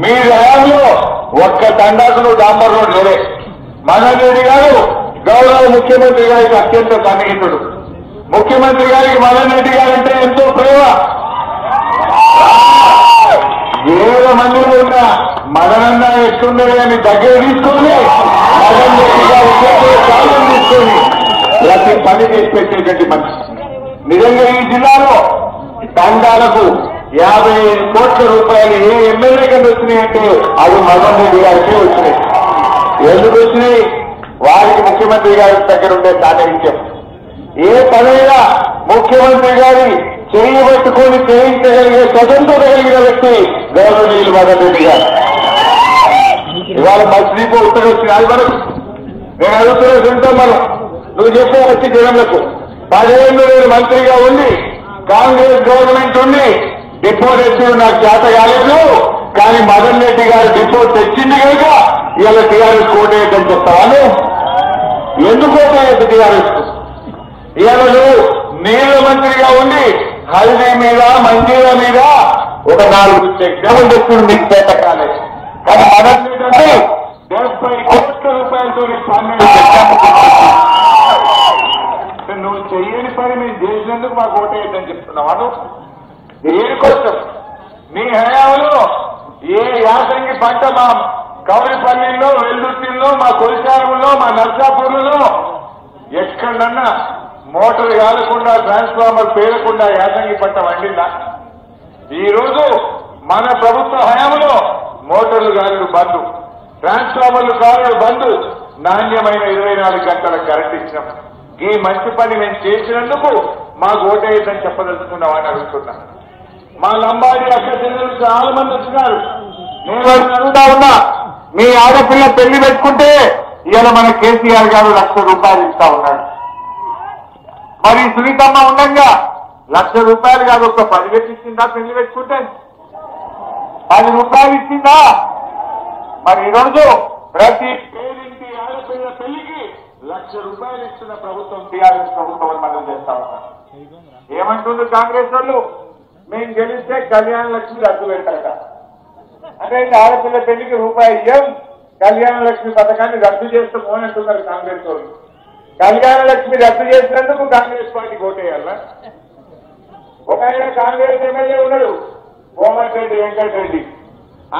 మీ హయాంలో ఒక్క తండాసులు డాంబర్ రోడ్ లేదే. మనోజ్ గారు గౌరవ ముఖ్యమంత్రి గారికి అత్యంత సన్నిహితుడు. ముఖ్యమంత్రి గారికి మదన్ రెడ్డి గారు అంటే ఎంతో ప్రేమ. వేల మంది ఉన్నా మదనన్న ఎట్టుండే అని దగ్గర తీసుకొని మదన్ రెడ్డి గారు చేసే తీసుకొని ప్రతి పని చేసి పెట్టేటువంటి మనిషి. నిజంగా ఈ జిల్లాలో తండాలకు యాభై కోట్ల రూపాయలు ఏ ఎమ్మెల్యే కింద వచ్చినాయంటే అవి మదన్ రెడ్డి గారికి వచ్చినాయి. ఎందుకు వచ్చినాయి? వారికి ముఖ్యమంత్రి గారి దగ్గర ఉండే సాధించాం ఏ పనైనా ముఖ్యమంత్రి గారి చేయి పట్టుకొని చేయించగలిగే స్వతంత్రత కలిగిన వ్యక్తి గౌరవనీయులు మదన్ రెడ్డి గారు. ఇవాళ మసీదు ఉత్తరం వచ్చిన అది మనకు నేను అడుగుతున్న మనం నువ్వు చెప్పే వచ్చి జనంలకు. పదిహేను నేను మంత్రిగా ఉండి కాంగ్రెస్ గవర్నమెంట్ ఉండి డిపోట్ తెచ్చి నాకు చేత కాలేదు. కానీ మదన్ రెడ్డి గారు డిపోట్ తెచ్చింది కనుక ఇవాళ టీఆర్ఎస్ కోటేయద్దని చెప్తాను. ఎందుకు కోటేయద్దు టీఆర్ఎస్? ఇవాళ నువ్వు నీళ్ళ మంత్రిగా ఉండి హల్దీ మీద మంజీరా మీద ఒక నాలుగు చెక్కలు తెచ్చుకుని మీకు చేత కాలేదు. కానీ మదన్ రెడ్డి అంటే డెబ్బై కోట్ల రూపాయలతో పన్నెండు చెక్కలు నువ్వు చెయ్యని పని ఎందుకు మాకు ఓటేయద్దని చెప్తున్నావా. నువ్వు దేనికోసం మీ హయాంలో ఏ యాసంగి పంట మా కౌరిపల్లిలో వెల్లుర్తిలో మా కొలిచారంలో మా నర్సాపూర్లలో ఎక్కడన్నా మోటార్ కాలకుండా ట్రాన్స్ఫార్మర్ పేరకుండా యాసంగి పంట వండిందా ఈరోజు మన ప్రభుత్వ హయాంలో మోటార్లు గాలులు బంద్. ట్రాన్స్ఫార్మర్లు గాలులు బంద్. నాణ్యమైన ఇరవై గంటల కరెంట్ ఇచ్చినాం. ఈ మంచి పని మేము చేసినందుకు మాకు ఓటేయద్దని చెప్పదలుచుకున్నామని అడుగుతున్నా. మా లంబాడి అక్క చెల్లెలు చాలా మంది వచ్చినారు. నేను అడుగుతా ఉన్నా. మీ ఆడపిల్ల పెళ్ళి పెట్టుకుంటే ఇవాళ మన కేసీఆర్ గారు లక్ష రూపాయలు ఇస్తా ఉన్నాడు. మరి సునీతమ్మ ఉండగా లక్ష రూపాయలు కాదు ఒక పదివేలు ఇచ్చిందా పెళ్ళి పెట్టుకుంటే? పది రూపాయలు ఇచ్చిందా? మరి ఈరోజు ప్రతి పేరింటి ఆడపిల్ల పెళ్ళికి లక్ష రూపాయలు ఇస్తున్న ప్రభుత్వం టీఆర్ఎస్ ప్రభుత్వం మనం చేస్తా ఉన్నాం. ఏమంటుంది కాంగ్రెస్ వాళ్ళు? మేము గెలిస్తే కళ్యాణ లక్ష్మి రద్దు పెడతారట. అంటే ఆడపిల్ల పెళ్ళికి రూపాయి ఇయ్యం కళ్యాణ లక్ష్మి పథకాన్ని రద్దు చేస్తాము అని అంటున్నారు కాంగ్రెస్ వాళ్ళు. కళ్యాణ లక్ష్మి రద్దు చేసినందుకు కాంగ్రెస్ పార్టీ ఓటేయాలా ఒక ఆయన కాంగ్రెస్ ఎమ్మెల్యే ఉన్నాడు కోమటిరెడ్డి వెంకటరెడ్డి.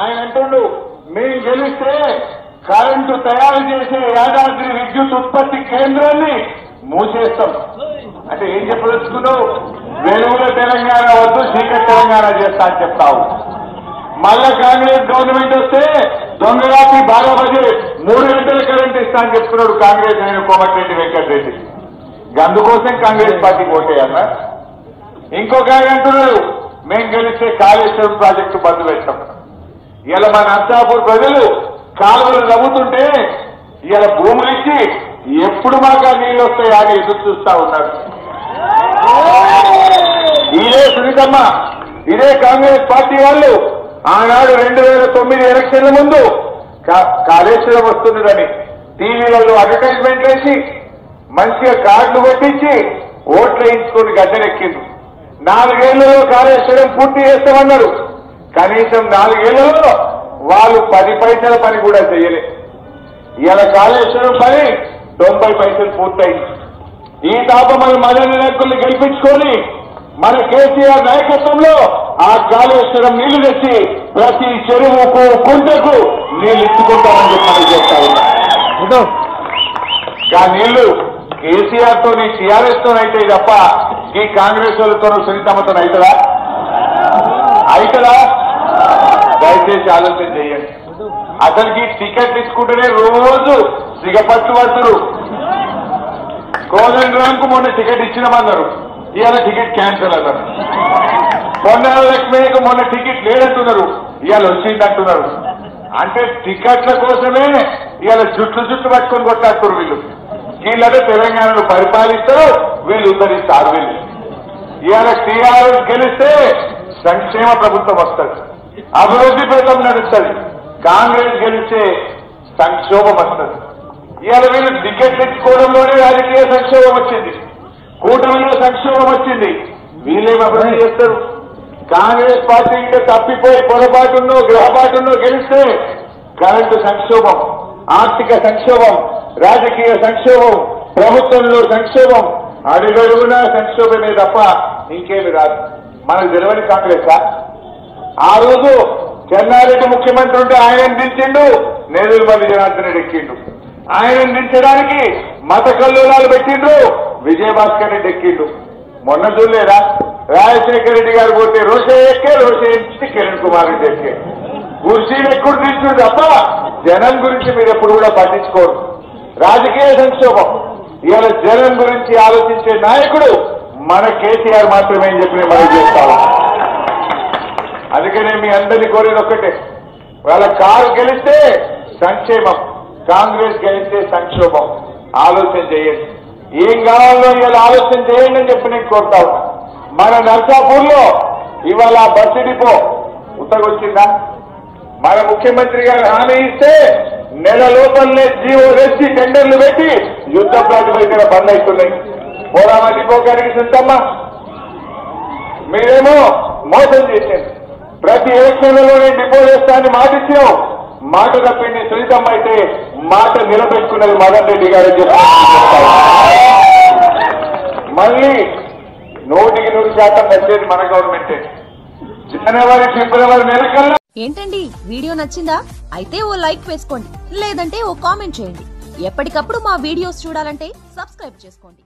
ఆయన అంటుండు మేము గెలిస్తే కరెంటు తయారు చేసే యాదాద్రి విద్యుత్ ఉత్పత్తి కేంద్రాన్ని మూసేస్తాం. అంటే ఏం చెప్పదలుచుకున్నావు? వెలుగుల తెలంగాణ వద్దు చీకటి తెలంగాణ చేస్తా అని చెప్తావు. మళ్ళా కాంగ్రెస్ గవర్నమెంట్ వస్తే దొంగరాత్రి బాగా బజే మూడు గంటల కరెంట్ ఇస్తా అని చెప్తున్నాడు కాంగ్రెస్ అయిన కోమటిరెడ్డి వెంకటరెడ్డి. అందుకోసం కాంగ్రెస్ పార్టీ ఓటేయన్నా. ఇంకొక ఆయన అంటున్నారు మేము గెలిస్తే కాళేశ్వరం ప్రాజెక్టు బంద్ పెట్టాం ఇలా మన అంతాపూర్ ప్రజలు కాలువలు నవ్వుతుంటే ఇలా భూములు ఇచ్చి ఎప్పుడు మాకు ఆ నీళ్ళు వస్తాయా అని ఎదురు చూస్తా ఉన్నారు. ఇదే సునీతమ్మ. ఇదే కాంగ్రెస్ పార్టీ వాళ్ళు. ఆనాడు రెండు వేల తొమ్మిది ఎలక్షన్ల ముందు కా- కాళేశ్వరం వస్తున్నదని టీవీలలో అడ్వర్టైజ్మెంట్ వేసి మంచిగా కార్డులు కొట్టించి ఓట్లు వేయించుకొని గడ్డనెక్కిండు నాలుగేళ్ళలో కాళేశ్వరం పూర్తి చేస్తామన్నారు. కనీసం నాలుగేళ్ళలో వాళ్ళు పది పైసల పని కూడా చేయలే. ఇలా కాళేశ్వరం పని తొంభై పైసలు పూర్తయింది. ఈ తాప మన నాయకుల్ని గెలిపించుకొని మన కేసీఆర్ నాయకత్వంలో ఆ కాళేశ్వరం నీళ్ళు తెచ్చి ప్రతి చెరువుకు కుంటకు నీళ్ళు ఇచ్చుకుంటామని చెప్పి చెప్తా ఉన్నా. ఆ నీళ్ళు కేసీఆర్తో టీఆర్ఎస్ అయితే తప్ప ఈ కాంగ్రెస్ వాళ్ళతో సునీతమ్మతో అవుతుందా అవుతుందా దయచేసి ఆలోచన చేయండి. అసలుకి టికెట్ తీసుకుంటేనే రోజు సిగపట్టు పడుతురు కోదండరాంకు మొన్న టికెట్ ఇచ్చినామన్నారు. ఇవాళ టికెట్ క్యాన్సిల్ అన్నారు మొన్న లక్ష్మయ్యకు మొన్న టికెట్ లేదంటున్నారు. ఇవాళ వచ్చింది అంటున్నారు అంటే టికెట్ల కోసమే ఇవాళ జుట్లు జుట్లు పట్టుకొని కొట్టాడుతున్నారు వీళ్ళు. వీళ్ళంటే తెలంగాణను పరిపాలిస్తారు వీళ్ళు ఉద్ధరిస్తారు వీళ్ళు. ఇవాళ టీఆర్ఎస్ గెలిస్తే సంక్షేమ ప్రభుత్వం వస్తుంది. అభివృద్ధి ప్రభుత్వం నడుస్తుంది. కాంగ్రెస్ గెలిస్తే సంక్షోభం వస్తుంది. ఇవాళ వీళ్ళు టికెట్లు తెచ్చుకోవడంలోనే రాజకీయ సంక్షోభం వచ్చింది. కూటమిలో సంక్షోభం వచ్చింది. వీళ్ళేం అభివృద్ధి చేస్తారు? కాంగ్రెస్ పార్టీ ఇంకా తప్పిపోయి పొరపాటున్నో గ్రహపాటున్నో గెలిస్తే కరెంటు సంక్షోభం ఆర్థిక సంక్షోభం రాజకీయ సంక్షోభం ప్రభుత్వంలో సంక్షోభం అడుగడుగునా సంక్షోభమే తప్ప ఇంకేమి రాదు. మనకు తెలియని కాంగ్రెస్ ఆ? రోజు చెన్నారెడ్డి ముఖ్యమంత్రి ఉంటే ఆయన దించిండు నేదురుమల్లి జనార్దన్ రెడ్డి ఎక్కిండు. ఆయన నిందించడానికి మత కల్లోలాలు పెట్టిండ్రు. విజయభాస్కర్ రెడ్డి ఎక్కిండు. మొన్న చూడలేదా? రాజశేఖర రెడ్డి గారు పోతే రోషే ఎక్కే రోషే కిరణ్ కుమార్ రెడ్డి ఎక్కే. కుర్చీలు ఎక్కుడు తీసుకుని తప్ప జనం గురించి మీరు ఎప్పుడు కూడా పట్టించుకోరు. రాజకీయ సంక్షోభం. ఇవాళ జనం గురించి ఆలోచించే నాయకుడు మన కేసీఆర్ మాత్రమే అని చెప్పి నేను మనం చేస్తాను అందుకనే మీ అందరినీ కోరేది ఒక్కటే. వాళ్ళ కారు గెలిస్తే సంక్షేమం. కాంగ్రెస్ గెలిస్తే సంక్షోభం. ఆలోచన చేయండి. ఏం కావాలో ఇవాళ ఆలోచన చేయండి అని చెప్పి నేను కోరుతా ఉన్నా. మన నర్సాపూర్లో ఇవాళ బస్సు డిపో ఉత్తగొచ్చిందా? మన ముఖ్యమంత్రి గారు హామీ ఇస్తే నెల లోపలనే జీవో రెచ్చి టెండర్లు పెట్టి యుద్ధ ప్రాతిపదికన బంద్ అవుతున్నాయి. పోరామా డిపో గారికి సిద్ధమ్మా మీరేమో మోసం చేసింది ప్రతి ఎలక్షన్లలో నేను డిపో చేస్తానని మాట మాట తప్పింది సునీతమ్మ అయితే మాట నిలబెట్టుకున్నది మదన్ రెడ్డి గారు మళ్ళీ నూటికి నూరు శాతం వచ్చేది మన గవర్నమెంటే. జనవరి ఫిబ్రవరి నెలకల్లా ఏంటండి? వీడియో నచ్చిందా? అయితే ఓ లైక్ వేసుకోండి. లేదంటే ఓ కామెంట్ చేయండి. ఎప్పటికప్పుడు మా వీడియోస్ చూడాలంటే సబ్స్క్రైబ్ చేసుకోండి.